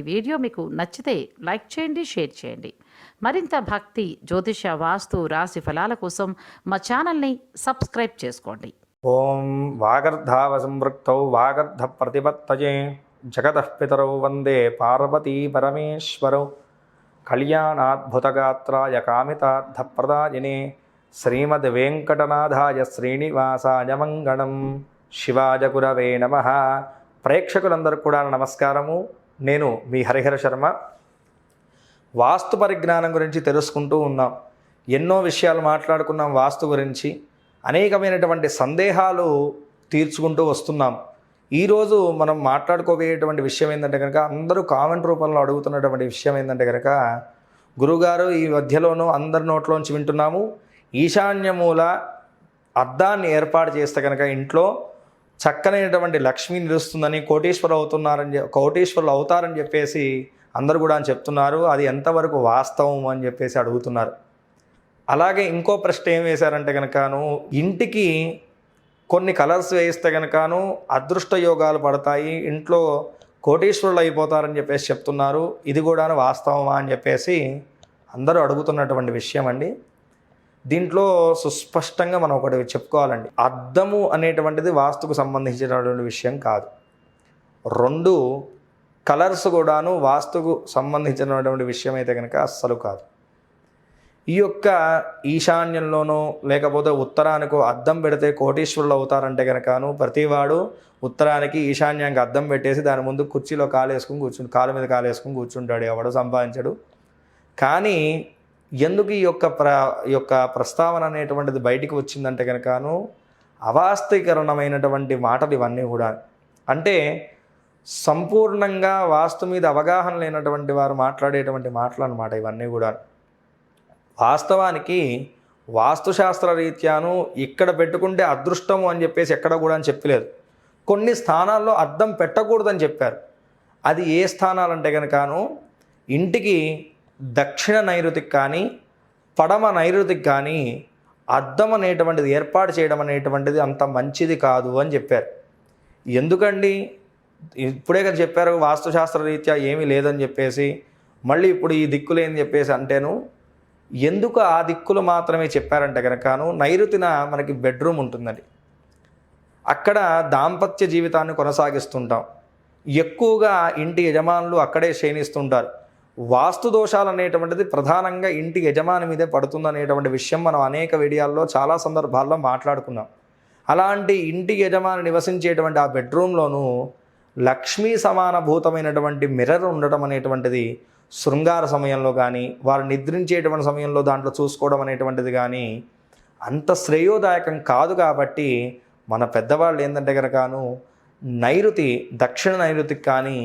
ఈ వీడియో మీకు నచ్చితే లైక్ చేయండి షేర్ చేయండి. మరింత భక్తి జ్యోతిష వాస్తు రాశి ఫలాల కోసం మా ఛానల్ని సబ్స్క్రైబ్ చేసుకోండి. ఓం వాగర్ధావసంవృక్తౌ వాగర్ధ ప్రతిపత్తయే జగతః పితరౌ వందే పార్వతీ పరమేశ్వరౌ కళ్యాణాద్భుతగాత్రాయ కామితార్థప్రదాయనే శ్రీమద్ వెంకటనాథాయ శ్రీనివాసాయ మంగళం. శివాయ గురవే నమ. ప్రేక్షకులందరూ కూడా నమస్కారము. నేను మీ హరిహర శర్మ. వాస్తు పరిజ్ఞానం గురించి తెలుసుకుంటూ ఉన్నాం. ఎన్నో విషయాలు మాట్లాడుకున్నాం వాస్తు గురించి. అనేకమైనటువంటి సందేహాలు తీర్చుకుంటూ వస్తున్నాం. ఈరోజు మనం మాట్లాడుకోబోయేటువంటి విషయం ఏంటంటే కనుక అందరూ కామెంట్ రూపంలో అడుగుతున్నటువంటి విషయం ఏంటంటే కనుక గురుగారు ఈ మధ్యలోనూ అందరి నోట్లోంచి వింటున్నాము. ఈశాన్య మూల అద్దాన్ని ఏర్పాటు చేస్తే కనుక ఇంట్లో చక్కనైనటువంటి లక్ష్మి నిలుస్తుందని కోటీశ్వరు అవుతున్నారని కోటేశ్వరులు అవుతారని చెప్పేసి అందరూ కూడా అని చెప్తున్నారు. అది ఎంతవరకు వాస్తవం అని చెప్పేసి అడుగుతున్నారు. అలాగే ఇంకో ప్రశ్న ఏం వేశారంటే కనుకను ఇంటికి కొన్ని కలర్స్ వేస్తే కనుకను అదృష్ట యోగాలు పడతాయి ఇంట్లో కోటీశ్వరులు అయిపోతారని చెప్పేసి చెప్తున్నారు. ఇది కూడా వాస్తవమా అని చెప్పేసి అందరూ అడుగుతున్నటువంటి విషయం అండి దీంట్లో సుస్పష్టంగా మనం ఒకటి చెప్పుకోవాలండి. అద్దము అనేటువంటిది వాస్తుకు సంబంధించినటువంటి విషయం కాదు. రెండు కలర్స్ కూడాను వాస్తుకు సంబంధించినటువంటి విషయం అయితే కనుక అస్సలు కాదు. ఈ యొక్క ఈశాన్యంలోనో లేకపోతే ఉత్తరానికో అద్దం పెడితే కోటీశ్వరులు అవుతారంటే కనుకను ప్రతివాడు ఉత్తరానికి ఈశాన్యానికి అద్దం పెట్టేసి దాని ముందు కుర్చీలో కాలు వేసుకుని కూర్చుని కాలు మీద కాలు వేసుకుని కూర్చుంటాడు. ఎవడు సంపాదించడు. కానీ ఎందుకు ఈ యొక్క ప్ర యొక్క ప్రస్తావన అనేటువంటిది బయటికి వచ్చిందంటే కనుకను అవాస్తీకరణమైనటువంటి మాటలు ఇవన్నీ కూడా. అంటే సంపూర్ణంగా వాస్తు మీద అవగాహన లేనటువంటి వారు మాట్లాడేటువంటి మాటలు అనమాట ఇవన్నీ కూడా. వాస్తవానికి వాస్తుశాస్త్ర రీత్యాను ఇక్కడ పెట్టుకుంటే అదృష్టము అని చెప్పేసి ఎక్కడ కూడా అని చెప్పలేదు. కొన్ని స్థానాల్లో అద్దం పెట్టకూడదని చెప్పారు. అది ఏ స్థానాలంటే కనుకను ఇంటికి దక్షిణ నైరుతికి కానీ పడమ నైరుతికి కానీ అద్దం అనేటువంటిది ఏర్పాటు చేయడం అనేటువంటిది అంత మంచిది కాదు అని చెప్పారు. ఎందుకండి? ఇప్పుడే కదా చెప్పారు వాస్తుశాస్త్ర రీత్యా ఏమీ లేదని చెప్పేసి మళ్ళీ ఇప్పుడు ఈ దిక్కులేని చెప్పేసి అంటేను ఎందుకు ఆ దిక్కులు మాత్రమే చెప్పారంటే కనుకను నైరుతిన మనకి బెడ్రూమ్ ఉంటుందండి. అక్కడ దాంపత్య జీవితాన్ని కొనసాగిస్తుంటాం. ఎక్కువగా ఇంటి యజమానులు అక్కడే క్షీణిస్తుంటారు. వాస్తు దోషాలు అనేటువంటిది ప్రధానంగా ఇంటి యజమాని మీదే పడుతుందనేటువంటి విషయం మనం అనేక వీడియాల్లో చాలా సందర్భాల్లో మాట్లాడుకున్నాం. అలాంటి ఇంటి యజమాని నివసించేటువంటి ఆ బెడ్రూమ్లోనూ లక్ష్మీ సమానభూతమైనటువంటి మిర్రర్ ఉండటం అనేటువంటిది శృంగార సమయంలో కానీ వారు నిద్రించేటువంటి సమయంలో దాంట్లో చూసుకోవడం అనేటువంటిది కానీ అంత శ్రేయోదాయకం కాదు కాబట్టి మన పెద్దవాళ్ళు ఏంటంటే కనుకను నైరుతి దక్షిణ నైరుతికి కానీ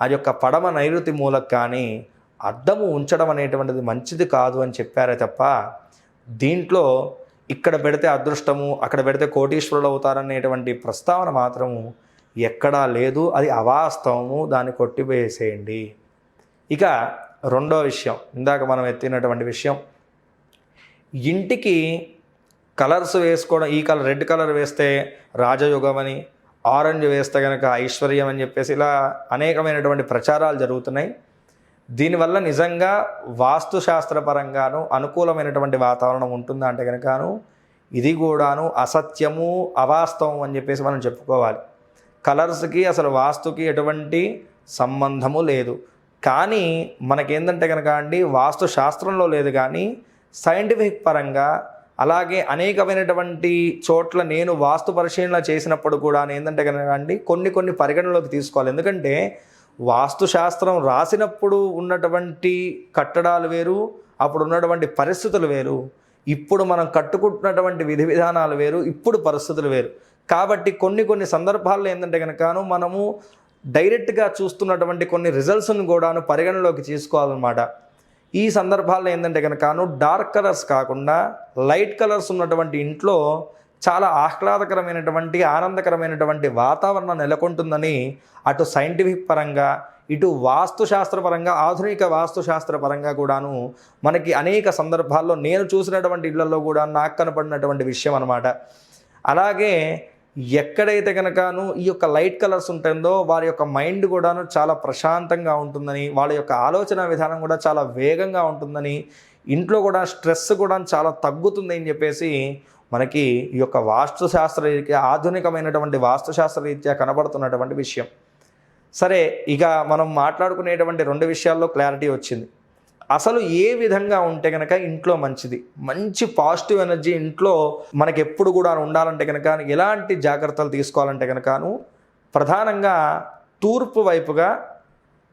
ఆ యొక్క పడమ నైరుతి మూలకు కానీ అద్దము ఉంచడం అనేటువంటిది మంచిది కాదు అని చెప్పారే తప్ప దీంట్లో ఇక్కడ పెడితే అదృష్టము అక్కడ పెడితే కోటీశ్వరులు అవుతారనేటువంటి ప్రస్తావన మాత్రము ఎక్కడా లేదు. అది అవాస్తవము. దాన్ని కొట్టివేసేయండి. ఇక రెండో విషయం. ఇందాక మనం ఎత్తినటువంటి విషయం. ఇంటికి కలర్స్ వేసుకోవడం ఈ కలర్ రెడ్ కలర్ వేస్తే రాజయోగం అని ఆరెంజ్ వేస్తే కనుక ఐశ్వర్యం అని చెప్పేసి ఇలా అనేకమైనటువంటి ప్రచారాలు జరుగుతున్నాయి. దీనివల్ల నిజంగా వాస్తుశాస్త్రపరంగాను అనుకూలమైనటువంటి వాతావరణం ఉంటుందా అంటే కనుకను ఇది కూడాను అసత్యము అవాస్తవం అని చెప్పేసి మనం చెప్పుకోవాలి. కలర్స్కి అసలు వాస్తుకి ఎటువంటి సంబంధము లేదు. కానీ మనకేంటంటే కనుక అండి వాస్తు శాస్త్రంలో లేదు కానీ సైంటిఫిక్ పరంగా అలాగే అనేకమైనటువంటి చోట్ల నేను వాస్తు పరిశీలన చేసినప్పుడు కూడా ఏంటంటే కనుక అండి కొన్ని కొన్ని పరిగణలోకి తీసుకోవాలి. ఎందుకంటే వాస్తుశాస్త్రం రాసినప్పుడు ఉన్నటువంటి కట్టడాలు వేరు అప్పుడు ఉన్నటువంటి పరిస్థితులు వేరు ఇప్పుడు మనం కట్టుకుంటున్నటువంటి విధి విధానాలు వేరు ఇప్పుడు పరిస్థితులు వేరు. కాబట్టి కొన్ని కొన్ని సందర్భాల్లో ఏంటంటే కనుకను మనము డైరెక్ట్గా చూస్తున్నటువంటి కొన్ని రిజల్ట్స్ని కూడాను పరిగణలోకి తీసుకోవాలన్నమాట. ఈ సందర్భాల్లో ఏంటంటే కనుకను డార్క్ కలర్స్ కాకుండా లైట్ కలర్స్ ఉన్నటువంటి ఇంట్లో చాలా ఆహ్లాదకరమైనటువంటి ఆనందకరమైనటువంటి వాతావరణం నెలకొంటుందని అటు సైంటిఫిక్ పరంగా ఇటు వాస్తుశాస్త్రపరంగా ఆధునిక వాస్తుశాస్త్రపరంగా కూడాను మనకి అనేక సందర్భాల్లో నేను చూసినటువంటి ఇళ్ళలో కూడా నాకు కనపడినటువంటి విషయం అనమాట అలాగే ఎక్కడైతే కనుకను ఈ యొక్క లైట్ కలర్స్ ఉంటుందో వారి యొక్క మైండ్ కూడాను చాలా ప్రశాంతంగా ఉంటుందని వాళ్ళ యొక్క ఆలోచన విధానం కూడా చాలా వేగంగా ఉంటుందని ఇంట్లో కూడా స్ట్రెస్ కూడా చాలా తగ్గుతుంది అని చెప్పేసి మనకి ఈ యొక్క వాస్తుశాస్త్ర రీత్యా ఆధునికమైనటువంటి వాస్తుశాస్త్ర రీత్యా కనబడుతున్నటువంటి విషయం. సరే ఇక మనం మాట్లాడుకునేటువంటి రెండు విషయాల్లో క్లారిటీ వచ్చింది. అసలు ఏ విధంగా ఉంటే కనుక ఇంట్లో మంచిది? మంచి పాజిటివ్ ఎనర్జీ ఇంట్లో మనకి ఎప్పుడు కూడా ఉండాలంటే కనుక ఎలాంటి జాగ్రత్తలు తీసుకోవాలంటే కనుకను ప్రధానంగా తూర్పు వైపుగా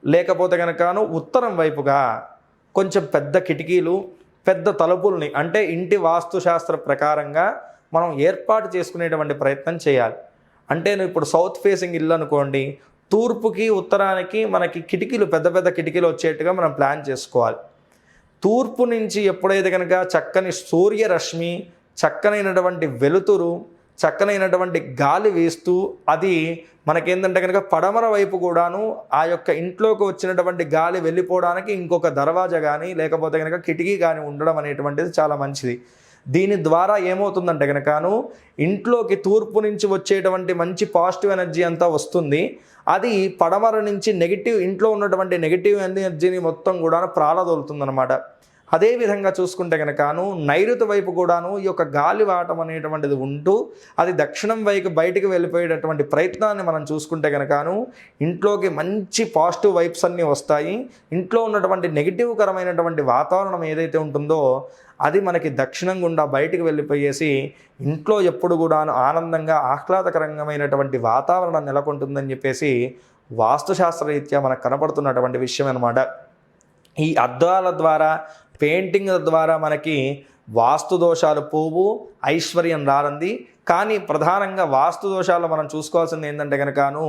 లేకపోతే కనుకను ఉత్తరం వైపుగా కొంచెం పెద్ద కిటికీలు పెద్ద తలుపుల్ని అంటే ఇంటి వాస్తుశాస్త్ర ప్రకారంగా మనం ఏర్పాటు చేసుకునేటువంటి ప్రయత్నం చేయాలి. అంటే నువ్వు ఇప్పుడు సౌత్ ఫేసింగ్ ఇల్లు అనుకోండి తూర్పుకి ఉత్తరానికి మనకి కిటికీలు పెద్ద పెద్ద కిటికీలు వచ్చేట్టుగా మనం ప్లాన్ చేసుకోవాలి. తూర్పు నుంచి ఎప్పుడైతే కనుక చక్కని సూర్యరశ్మి చక్కనైనటువంటి వెలుతురు చక్కనైనటువంటి గాలి వీస్తూ అది మనకేంటంటే కనుక పడమర వైపు కూడాను ఆ యొక్క ఇంట్లోకి వచ్చినటువంటి గాలి వెళ్ళిపోవడానికి ఇంకొక దర్వాజా కానీ లేకపోతే కనుక కిటికీ కానీ ఉండడం అనేటువంటిది చాలా మంచిది. దీని ద్వారా ఏమవుతుందంటే కనుకను ఇంట్లోకి తూర్పు నుంచి వచ్చేటువంటి మంచి పాజిటివ్ ఎనర్జీ అంతా వస్తుంది. అది పడమర నుంచి నెగిటివ్ ఇంట్లో ఉన్నటువంటి నెగిటివ్ ఎనర్జీని మొత్తం కూడా ప్రాలదోలుతుందన్నమాట అదే విధంగా చూసుకుంటే కనుకను నైరుతి వైపు కూడాను ఈ యొక్క గాలివాటం అనేటువంటిది ఉంటూ అది దక్షిణం వైపు బయటికి వెళ్ళిపోయేటటువంటి ప్రయత్నాన్ని మనం చూసుకుంటే కనుకను ఇంట్లోకి మంచి పాజిటివ్ వైబ్స్ అన్నీ వస్తాయి. ఇంట్లో ఉన్నటువంటి నెగిటివ్కరమైనటువంటి వాతావరణం ఏదైతే ఉంటుందో అది మనకి దక్షిణం గుండా బయటికి వెళ్ళిపోయేసి ఇంట్లో ఎప్పుడు కూడాను ఆనందంగా ఆహ్లాదకరమైనటువంటి వాతావరణం నెలకొంటుందని చెప్పేసి వాస్తుశాస్త్రరీత్యా మనకు కనపడుతున్నటువంటి విషయం అనమాట ఈ అద్దాల ద్వారా పెయింటింగ్ ద్వారా మనకి వాస్తు దోషాలు పోవు ఐశ్వర్యం రారంది. కానీ ప్రధానంగా వాస్తు దోషాలు మనం చూసుకోవాల్సింది ఏంటంటే కనుకను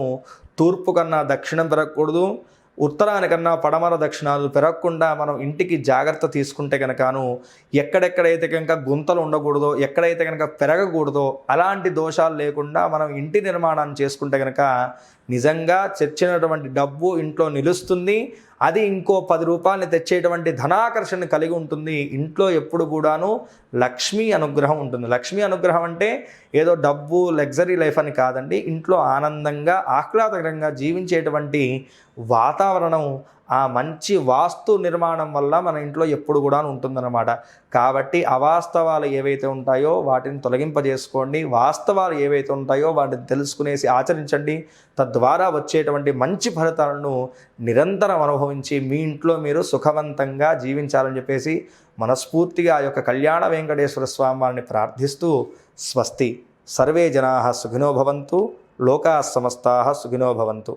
తూర్పు కన్నా దక్షిణం పెరగకూడదు ఉత్తరానికన్నా పడమర దక్షిణాలు పెరగకుండా మనం ఇంటికి జాగ్రత్త తీసుకుంటే కనుకను ఎక్కడెక్కడైతే కనుక గుంతలు ఉండకూడదో ఎక్కడైతే కనుక పెరగకూడదో అలాంటి దోషాలు లేకుండా మనం ఇంటి నిర్మాణాన్ని చేసుకుంటే కనుక నిజంగా తెచ్చినటువంటి డబ్బు ఇంట్లో నిలుస్తుంది అది ఇంకో పది రూపాయలని తెచ్చేటువంటి ధనాకర్షణ కలిగి ఉంటుంది. ఇంట్లో ఎప్పుడు కూడాను లక్ష్మీ అనుగ్రహం ఉంటుంది. లక్ష్మీ అనుగ్రహం అంటే ఏదో డబ్బు లగ్జరీ లైఫ్ అని కాదండి. ఇంట్లో ఆనందంగా ఆహ్లాదకరంగా జీవించేటువంటి వాతావరణం ఆ మంచి వాస్తు నిర్మాణం వల్ల మన ఇంట్లో ఎప్పుడు కూడా ఉంటుందన్నమాట. కాబట్టి అవాస్తవాలు ఏవైతే ఉంటాయో వాటిని తొలగింపజేసుకోండి. వాస్తవాలు ఏవైతే ఉంటాయో వాటిని తెలుసుకునేసి ఆచరించండి. తద్వారా వచ్చేటువంటి మంచి ఫలితాలను నిరంతరం అనుభవించి మీ ఇంట్లో మీరు సుఖవంతంగా జీవించాలని చెప్పేసి మనస్ఫూర్తిగా ఆ యొక్క కళ్యాణ వెంకటేశ్వర స్వామి వారిని ప్రార్థిస్తూ స్వస్తి. సర్వే జనా సుఖినో భవంతు. లోకా సమస్తా సుఖినో భవంతు.